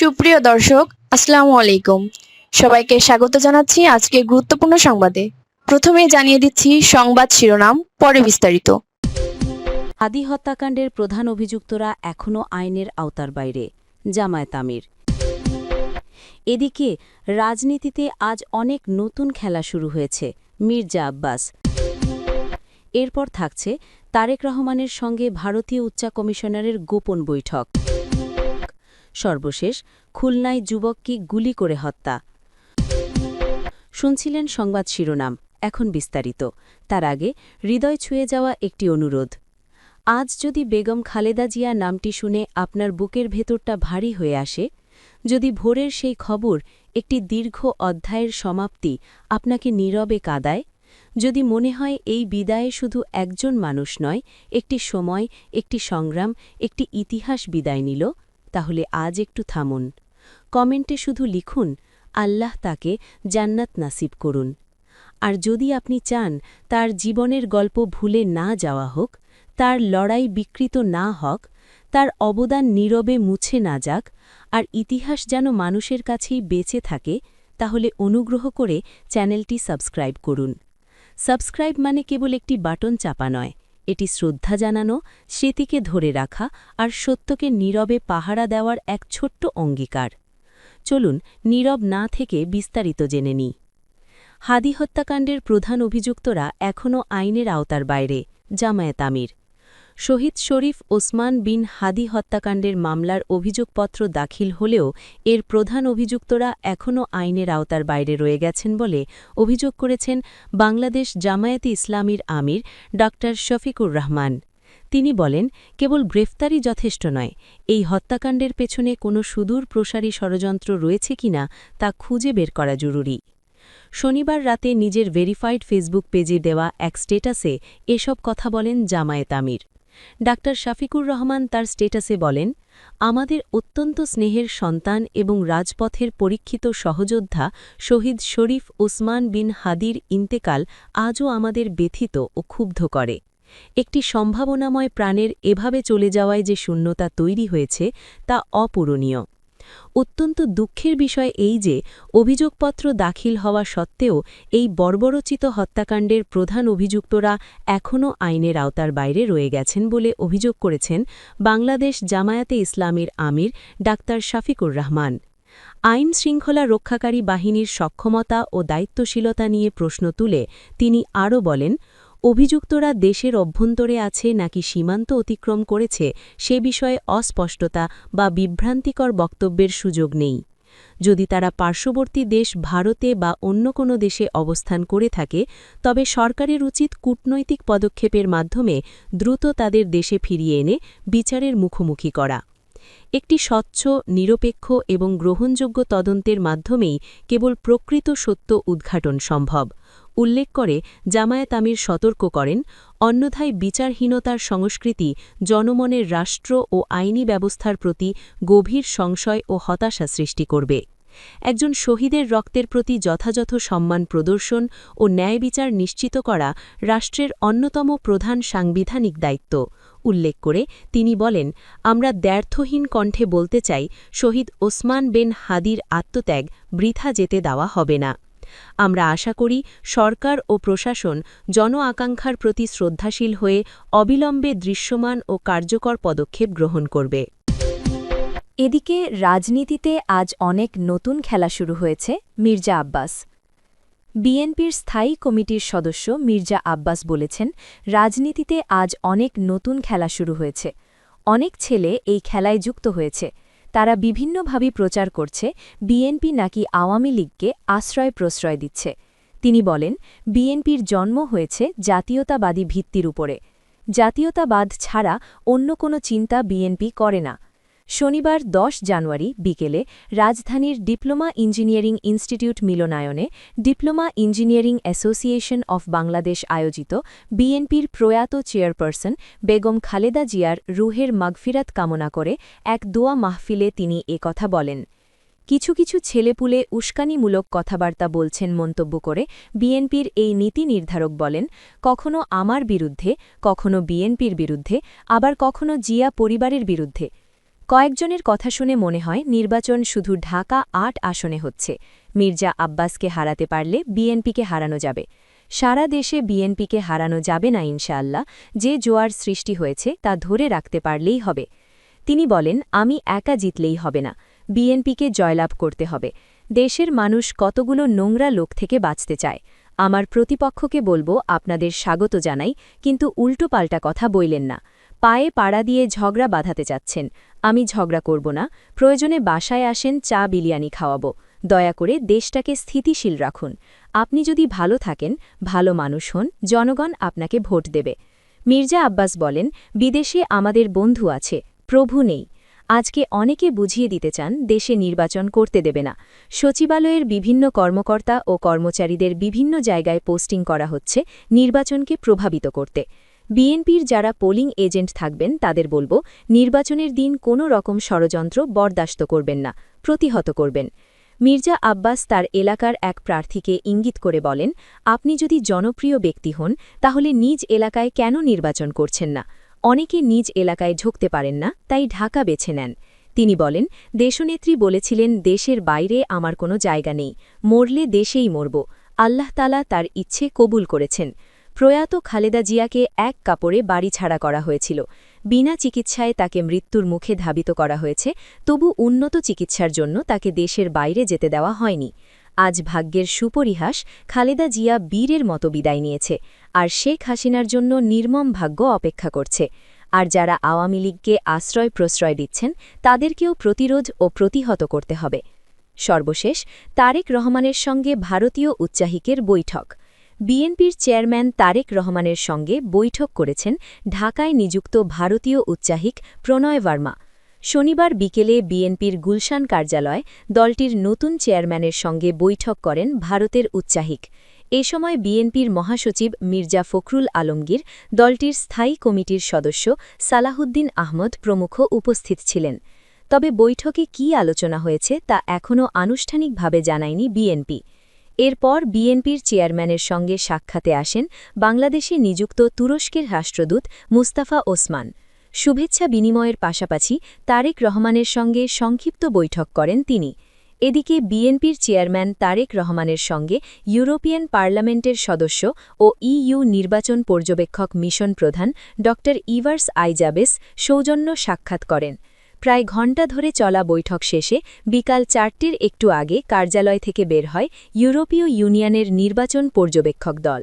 সুপ্রিয় দর্শক, আসসালামু আলাইকুম। সবাইকে স্বাগত জানাচ্ছি আজকে গুরুত্বপূর্ণ সংবাদে। প্রথমে জানিয়ে দিচ্ছি সংবাদ শিরোনাম, পরে বিস্তারিত। আদি হত্যাকাণ্ডের প্রধান অভিযুক্তরা এখনও আইনের আওতার বাইরে, জামায়াত আমির। এদিকে, রাজনীতিতে আজ অনেক নতুন খেলা শুরু হয়েছে, মির্জা আব্বাস। এরপর থাকছে তারেক রহমানের সঙ্গে ভারতীয় উচ্চা কমিশনারের গোপন বৈঠক। সর্বশেষ, খুলনায় যুবককে গুলি করে হত্যা। শুনছিলেন সংবাদ শিরোনাম, এখন বিস্তারিত। তার আগে, হৃদয় ছুঁয়ে যাওয়া একটি অনুরোধ। আজ যদি বেগম খালেদা জিয়া নামটি শুনে আপনার বুকের ভেতরটা ভারী হয়ে আসে, যদি ভোরের সেই খবর একটি দীর্ঘ অধ্যায়ের সমাপ্তি আপনাকে নীরবে কাদায়, যদি মনে হয় এই বিদায়ে শুধু একজন মানুষ নয়, একটি সময়, একটি সংগ্রাম, একটি ইতিহাস বিদায় নিল তাহলে আজ একটু থামুন। কমেন্টে শুধু লিখুন, আল্লাহ তাকে জান্নাত নাসিব করুন। আর যদি আপনি চান তার জীবনের গল্প ভুলে না যাওয়া হোক, তার লড়াই বিকৃত না হক, তার অবদান নীরবে মুছে না যাক, আর ইতিহাস যেন মানুষের কাছেই বেঁচে থাকে, তাহলে অনুগ্রহ করে চ্যানেলটি সাবস্ক্রাইব করুন। সাবস্ক্রাইব মানে কেবল একটি বাটন চাপা নয় এটি শ্রদ্ধা জানানো, স্মৃতিকে ধরে রাখা আর সত্যকে নীরবে পাহারা দেওয়ার এক ছোট্ট অঙ্গীকার। চলুন নীরব না থেকে বিস্তারিত জেনে নিই। হাদি হত্যাকাণ্ডের প্রধান অভিযুক্তরা এখনও আইনের আওতার বাইরে, জামায়াত আমির। শহীদ শরীফ ওসমান বিন হাদি হত্যাকাণ্ডের মামলার অভিযোগপত্র দাখিল হলেও এর প্রধান অভিযুক্তরা এখনও আইনের আওতার বাইরে রয়ে গেছেন বলে অভিযোগ করেছেন বাংলাদেশ জামায়াতে ইসলামীর আমির ড শফিকুর রহমান। তিনি বলেন, কেবল গ্রেফতারি যথেষ্ট নয়, এই হত্যাকাণ্ডের পেছনে কোনো সুদূর প্রসারী ষড়যন্ত্র রয়েছে কিনা তা খুঁজে বের করা জরুরি। শনিবার রাতে নিজের ভেরিফাইড ফেসবুক পেজে দেওয়া এক স্টেটাসে এসব কথা বলেন জামায়েত আমির। ডাক্তার শাফিকুর রহমান তার স্টেটাসে বলেন, আমাদের অত্যন্ত স্নেহের সন্তান এবং রাজপথের পরীক্ষিত সহযোদ্ধা শহীদ শরীফ ওসমান বিন হাদির ইন্তেকাল আজও আমাদের ব্যথিত ও ক্ষুব্ধ করে। একটি সম্ভাবনাময় প্রাণের এভাবে চলে যাওয়ায় যে শূন্যতা তৈরি হয়েছে তা অপূরণীয়। অত্যন্ত দুঃখের বিষয় এই যে, অভিযোগপত্র দাখিল হওয়া সত্ত্বেও এই বর্বরচিত হত্যাকাণ্ডের প্রধান অভিযুক্তরা এখনও আইনের আওতার বাইরে রয়ে গেছেন বলে অভিযোগ করেছেন বাংলাদেশ জামায়াতে ইসলামীর আমির ডাক্তার শাফিকুর রহমান। আইন শৃঙ্খলা রক্ষাকারী বাহিনীর সক্ষমতা ও দায়িত্বশীলতা নিয়ে প্রশ্ন তুলে তিনি আরও বলেন অভিযুক্তরা দেশের অভ্যন্তরে আছে নাকি সীমান্ত অতিক্রম করেছে সে বিষয়ে অস্পষ্টতা বা বিভ্রান্তিকর বক্তব্যের সুযোগ নেই। যদি তারা পার্শ্ববর্তী দেশ ভারতে বা অন্য কোনো দেশে অবস্থান করে থাকে, তবে সরকারের উচিত কূটনৈতিক পদক্ষেপের মাধ্যমে দ্রুত তাদের দেশে ফিরিয়ে এনে বিচারের মুখোমুখি করা। একটি স্বচ্ছ, নিরপেক্ষ এবং গ্রহণযোগ্য তদন্তের মাধ্যমেই কেবল প্রকৃত সত্য উদ্ঘাটন সম্ভব। উল্লেখ করে, জামায়াত আমির সতর্ক করেন, অন্যথায় বিচারহীনতার সংস্কৃতি, জনমনের রাষ্ট্র ও আইনি ব্যবস্থার প্রতি গভীর সংশয় ও হতাশা সৃষ্টি করবে। একজন শহীদের রক্তের প্রতি যথাযথ সম্মান প্রদর্শন ও ন্যায় বিচার নিশ্চিত করা রাষ্ট্রের অন্যতম প্রধান সাংবিধানিক দায়িত্ব। উল্লেখ করে, তিনি বলেন, আমরা দ্ব্যর্থহীন কণ্ঠে বলতে চাই, শহীদ ওসমান বেন হাদির আত্মত্যাগ বৃথা যেতে দেওয়া হবে না। আমরা আশা করি সরকার ও প্রশাসন জন আকাঙ্ক্ষার প্রতি শ্রদ্ধাশীল হয়ে অবিলম্বে দৃশ্যমান ও কার্যকর পদক্ষেপ গ্রহণ করবে। এদিকে রাজনীতিতে আজ অনেক নতুন খেলা শুরু হয়েছে মির্জা আব্বাস। বিএনপির স্থায়ী কমিটির সদস্য মির্জা আব্বাস বলেছেন, রাজনীতিতে আজ অনেক নতুন খেলা শুরু হয়েছে। অনেক ছেলে এই খেলায় যুক্ত হয়েছে। তারা বিভিন্নভাবে প্রচার করছে, বিএনপি নাকি আওয়ামী লীগকে আশ্রয় প্রশ্রয় দিচ্ছে। তিনি বলেন, বিএনপির জন্ম হয়েছে জাতীয়তাবাদী ভিত্তির উপরে। জাতীয়তাবাদ ছাড়া অন্য কোনো চিন্তা বিএনপি করে না। শনিবার ১০ জানুয়ারি বিকেলে রাজধানীর diploma engineering institute মিলনায়নে diploma engineering association of Bangladesh আয়োজিত বিএনপির প্রয়াত চেয়ারপারসন বেগম খালেদা জিয়ার রুহের মাগফিরাত কামনা করে এক দোয়া মাহফিলে তিনি কথা বলেন। কিছু কিছু ছেলেপুলে উস্কানিমূলক কথাবার্তা বলছেন মন্তব্য করে বিএনপির এই নীতি নির্ধারক বলেন, কখনো আমার বিরুদ্ধে, কখনো বিএনপির বিরুদ্ধে, আবার কখনো জিয়া পরিবারের বিরুদ্ধে। কয়েকজনের কথা শুনে মনে হয় নির্বাচন শুধু ঢাকা আট আসনে হচ্ছে। মির্জা আব্বাসকে হারাতে পারলে বিএনপিকে হারানো যাবে। সারা দেশে বিএনপিকে হারানো যাবে না ইনশাআল্লাহ। যে জোয়ার সৃষ্টি হয়েছে তা ধরে রাখতে পারলেই হবে। তিনি বলেন, আমি একা জিতলেই হবে না। বিএনপিকে জয়লাভ করতে হবে। দেশের মানুষ কতগুলো নোংরা লোক থেকে বাঁচতে চায়। আমার প্রতিপক্ষকে বলব, আপনাদের স্বাগত জানাই, কিন্তু উল্টোপাল্টা কথা বইলেন না। পায়ে পাড়া দিয়ে ঝগড়া বাঁধাতে চাচ্ছেন। আমি ঝগড়া করব না, প্রয়োজনে বাসায় আসেন, চা বিলিয়ানি খাওয়াবো। দয়া করে দেশটাকে স্থিতিশীল রাখুন। আপনি যদি ভালো থাকেন, ভালো মানুষ হন, জনগণ আপনাকে ভোট দেবে। মির্জা আব্বাস বলেন, বিদেশে আমাদের বন্ধু আছে, প্রভু নেই। আজকে অনেকে বুঝিয়ে দিতে চান, দেশে নির্বাচন করতে দেবে না। সচিবালয়ের বিভিন্ন কর্মকর্তা ও কর্মচারীদের বিভিন্ন জায়গায় পোস্টিং করা হচ্ছে, নির্বাচনকে প্রভাবিত করতে। বিএনপির যারা পোলিং এজেন্ট থাকবেন, তাদের বলব, নির্বাচনের দিন কোনো রকম ষড়যন্ত্র বরদাস্ত করবেন না, প্রতিহত করবেন। মির্জা আব্বাস তার এলাকার এক প্রার্থীকে ইঙ্গিত করে বলেন, আপনি যদি জনপ্রিয় ব্যক্তি হন, তাহলে নিজ এলাকায় কেন নির্বাচন করছেন না? অনেকে নিজ এলাকায় ঢুকতে পারেন না, তাই ঢাকা বেছে নেন। তিনি বলেন, দেশনেত্রী বলেছিলেন, দেশের বাইরে আমার কোনো জায়গা নেই, মরলে দেশেই মরব। আল্লাহ তালা তার ইচ্ছে কবুল করেছেন। প্রয়াত খালেদা জিয়াকে এক কাপড়ে বাড়ি ছাড়া করা হয়েছিল। বিনা চিকিৎসায় তাকে মৃত্যুর মুখে ধাবিত করা হয়েছে, তবু উন্নত চিকিৎসার জন্য তাকে দেশের বাইরে যেতে দেওয়া হয়নি। আজ ভাগ্যের সুপরিহাস খালেদা জিয়া বীরের মতো বিদায় নিয়েছে, আর শেখ হাসিনার জন্য নির্মম ভাগ্য অপেক্ষা করছে। আর যারা আওয়ামী লীগকে আশ্রয় প্রশ্রয় দিচ্ছেন, তাদেরকেও প্রতিরোধ ও প্রতিহত করতে হবে। সর্বশেষ, তারেক রহমানের সঙ্গে ভারতীয় উচ্চাহিকের বৈঠক। বিএনপির চেয়ারম্যান তারেক রহমানের সঙ্গে বৈঠক করেছেন ঢাকায় নিযুক্ত ভারতীয় উচ্চাহিক প্রণয় ভার্মা। শনিবার বিকেলে বিএনপির গুলশান কার্যালয় দলটির নতুন চেয়ারম্যানের সঙ্গে বৈঠক করেন ভারতের উচ্চাহিক এ সময় বিএনপির মহাসচিব মির্জা ফখরুল আলমগীর, দলটির স্থায়ী কমিটির সদস্য সালাহুদ্দিন আহমদ প্রমুখ উপস্থিত ছিলেন। তবে বৈঠকে কী আলোচনা হয়েছে তা এখনও আনুষ্ঠানিকভাবে জানায়নি বিএনপি। এরপর বিএনপির চেয়ারম্যানের সঙ্গে সাক্ষাতে আসেন বাংলাদেশে নিযুক্ত তুরস্কের রাষ্ট্রদূত মুস্তাফা ওসমান। শুভেচ্ছা বিনিময়ের পাশাপাশি তারেক রহমানের সঙ্গে সংক্ষিপ্ত বৈঠক করেন তিনি। এদিকে বিএনপির চেয়ারম্যান তারেক রহমানের সঙ্গে ইউরোপিয়ান পার্লামেন্টের সদস্য ও ইইউ নির্বাচন পর্যবেক্ষক মিশন প্রধান ড ইভার্স আইজাবেস সৌজন্য সাক্ষাৎ করেন। প্রায় ঘণ্টা ধরে চলা বৈঠক শেষে বিকাল চারটির একটু আগে কার্যালয় থেকে বের হয় ইউরোপীয় ইউনিয়নের নির্বাচন পর্যবেক্ষক দল।